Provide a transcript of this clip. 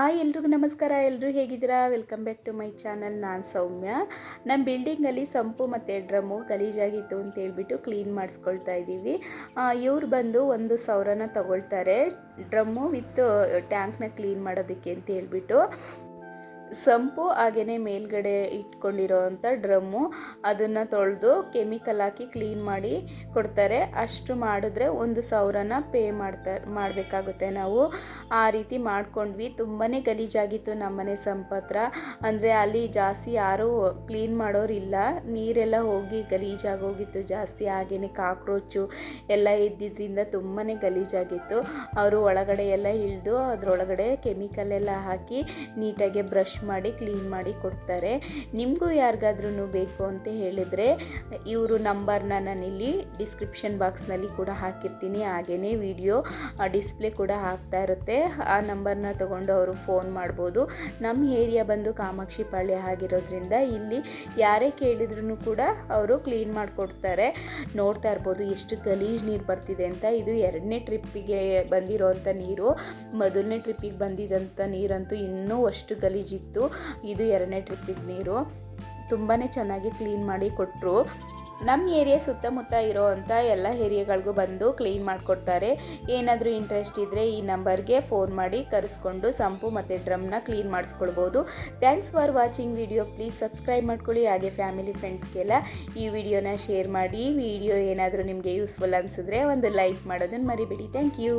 ಆ ಎಲ್ರಿಗೂ ನಮಸ್ಕಾರ. ಎಲ್ಲರೂ ಹೇಗಿದ್ದೀರಾ? Welcome back to my channel ನಾನು ಸೌಮ್ಯ. ನಮ್ಮ ಬಿಲ್ಡಿಂಗಲ್ಲಿ ಸಂಪು ಮತ್ತು ಡ್ರಮ್ಮು ಗಲೀಜಾಗಿತ್ತು ಅಂತ ಹೇಳ್ಬಿಟ್ಟು ಕ್ಲೀನ್ ಮಾಡಿಸ್ಕೊಳ್ತಾ ಇದ್ದೀವಿ. ಇವ್ರು ಬಂದು ಒಂದು ಸಾವಿರನ ತಗೊಳ್ತಾರೆ. ಡ್ರಮ್ಮು ವಿತ್ ಟ್ಯಾಂಕ್ನ ಕ್ಲೀನ್ ಮಾಡೋದಕ್ಕೆ ಅಂತ ಹೇಳ್ಬಿಟ್ಟು. ಸಂಪು ಹಾಗೆಯೇ ಮೇಲ್ಗಡೆ ಇಟ್ಕೊಂಡಿರೋ ಅಂಥ ಡ್ರಮ್ಮು ಅದನ್ನು ತೊಳೆದು ಕೆಮಿಕಲ್ ಹಾಕಿ ಕ್ಲೀನ್ ಮಾಡಿ ಕೊಡ್ತಾರೆ. ಅಷ್ಟು ಮಾಡಿದ್ರೆ ಒಂದು ಸಾವಿರನ ಪೇ ಮಾಡ್ತಾ, ಮಾಡಬೇಕಾಗುತ್ತೆ ನಾವು. ಆ ರೀತಿ ಮಾಡ್ಕೊಂಡ್ವಿ. ತುಂಬಾ ಗಲೀಜಾಗಿತ್ತು ನಮ್ಮನೆ ಸಂಪತ್ರ. ಅಂದರೆ ಅಲ್ಲಿ ಜಾಸ್ತಿ ಯಾರೂ ಕ್ಲೀನ್ ಮಾಡೋರಿಲ್ಲ. ನೀರೆಲ್ಲ ಹೋಗಿ ಗಲೀಜಾಗೋಗಿತ್ತು ಜಾಸ್ತಿ. ಹಾಗೆಯೇ ಕಾಕ್ರೋಚು ಎಲ್ಲ ಇದ್ದಿದ್ದರಿಂದ ತುಂಬಾ ಗಲೀಜಾಗಿತ್ತು. ಅವರು ಒಳಗಡೆ ಎಲ್ಲ ಇಳಿದು ಅದರೊಳಗಡೆ ಕೆಮಿಕಲ್ ಎಲ್ಲ ಹಾಕಿ ನೀಟಾಗಿ ಬ್ರಷ್ ಮಾಡಿ, ಕ್ಲೀನ್ ಮಾಡಿ ಕೊಡ್ತಾರೆ. ನಿಮಗೂ ಯಾರಿಗಾದ್ರೂ ಬೇಕು ಅಂತ ಹೇಳಿದರೆ ಇವರು ನಂಬರ್ನ ನಾನಿಲ್ಲಿ ಡಿಸ್ಕ್ರಿಪ್ಷನ್ ಬಾಕ್ಸ್ನಲ್ಲಿ ಕೂಡ ಹಾಕಿರ್ತೀನಿ. ಹಾಗೆಯೇ ವಿಡಿಯೋ ಡಿಸ್ಪ್ಲೇ ಕೂಡ ಹಾಕ್ತಾ ಇರುತ್ತೆ. ಆ ನಂಬರ್ನ ತೊಗೊಂಡು ಅವರು ಫೋನ್ ಮಾಡ್ಬೋದು. ನಮ್ಮ ಏರಿಯಾ ಬಂದು ಕಾಮಾಕ್ಷಿ ಪಾಳ್ಯ ಆಗಿರೋದ್ರಿಂದ ಇಲ್ಲಿ ಯಾರೇ ಕೇಳಿದ್ರು ಕೂಡ ಅವರು ಕ್ಲೀನ್ ಮಾಡಿಕೊಡ್ತಾರೆ. ನೋಡ್ತಾ ಇರ್ಬೋದು ಎಷ್ಟು ಗಲೀಜು ನೀರು ಬರ್ತಿದೆ ಅಂತ. ಇದು ಎರಡನೇ ಟ್ರಿಪ್ಪಿಗೆ ಬಂದಿರೋವಂಥ ನೀರು. ಮೊದಲನೇ ಟ್ರಿಪ್ಪಿಗೆ ಬಂದಿದ್ದಂಥ ನೀರಂತೂ ಇನ್ನೂ ಅಷ್ಟು ಗಲೀಜಿತ್ತು ಇದು ಎರಡನೇ ಟ್ರಿಪ್ಪಿಗೆ ನೀರು. ತುಂಬಾ ಚೆನ್ನಾಗಿ ಕ್ಲೀನ್ ಮಾಡಿ ಕೊಟ್ಟರು ನಮ್ಮ ಏರಿಯಾ ಸುತ್ತಮುತ್ತ ಇರೋ ಅಂಥ ಎಲ್ಲ ಏರಿಯಾಗಳಿಗೂ ಬಂದು ಕ್ಲೀನ್ ಮಾಡಿಕೊಡ್ತಾರೆ. ಏನಾದರೂ ಇಂಟ್ರೆಸ್ಟ್ ಇದ್ದರೆ ಈ ನಂಬರ್ಗೆ ಫೋನ್ ಮಾಡಿ ಕರೆಸ್ಕೊಂಡು ಸಂಪು ಮತ್ತು ಡ್ರಮ್ನ clean ಮಾಡಿಸ್ಕೊಳ್ಬೋದು. Thanks for watching video please subscribe ಮಾಡ್ಕೊಳ್ಳಿ. ಹಾಗೆ ಫ್ಯಾಮಿಲಿ ಫ್ರೆಂಡ್ಸ್ಗೆಲ್ಲ ಈ ವಿಡಿಯೋನ ಶೇರ್ ಮಾಡಿ. ವಿಡಿಯೋ ಏನಾದರೂ ನಿಮಗೆ ಯೂಸ್ಫುಲ್ ಅನಿಸಿದ್ರೆ ಒಂದು ಲೈಕ್ ಮಾಡೋದನ್ನು ಮರಿಬೇಡಿ. Thank you